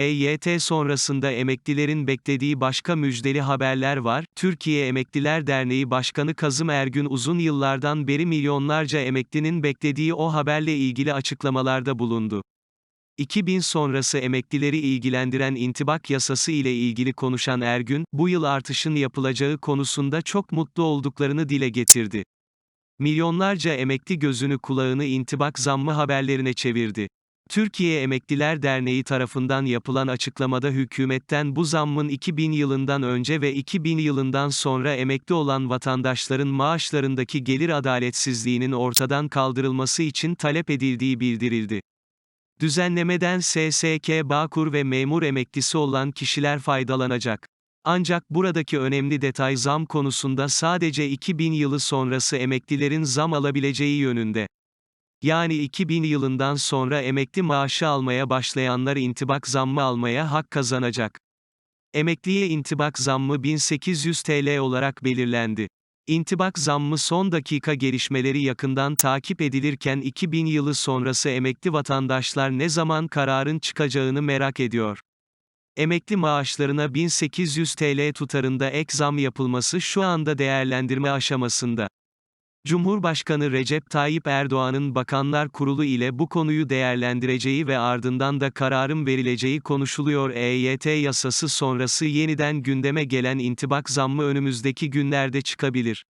EYT sonrasında emeklilerin beklediği başka müjdeli haberler var. Türkiye Emekliler Derneği Başkanı Kazım Ergün uzun yıllardan beri milyonlarca emeklinin beklediği o haberle ilgili açıklamalarda bulundu. 2000 sonrası emeklileri ilgilendiren intibak yasası ile ilgili konuşan Ergün, bu yıl artışın yapılacağı konusunda çok mutlu olduklarını dile getirdi. Milyonlarca emekli gözünü kulağını intibak zammı haberlerine çevirdi. Türkiye Emekliler Derneği tarafından yapılan açıklamada hükümetten bu zammın 2000 yılından önce ve 2000 yılından sonra emekli olan vatandaşların maaşlarındaki gelir adaletsizliğinin ortadan kaldırılması için talep edildiği bildirildi. Düzenlemeden SSK Bağkur ve memur emeklisi olan kişiler faydalanacak. Ancak buradaki önemli detay zam konusunda sadece 2000 yılı sonrası emeklilerin zam alabileceği yönünde. Yani 2000 yılından sonra emekli maaşı almaya başlayanlar intibak zammı almaya hak kazanacak. Emekliye intibak zammı 1800 TL olarak belirlendi. İntibak zammı son dakika gelişmeleri yakından takip edilirken 2000 yılı sonrası emekli vatandaşlar ne zaman kararın çıkacağını merak ediyor. Emekli maaşlarına 1800 TL tutarında ek zam yapılması şu anda değerlendirme aşamasında. Cumhurbaşkanı Recep Tayyip Erdoğan'ın Bakanlar Kurulu ile bu konuyu değerlendireceği ve ardından da kararın verileceği konuşuluyor. EYT yasası sonrası yeniden gündeme gelen intibak zammı önümüzdeki günlerde çıkabilir.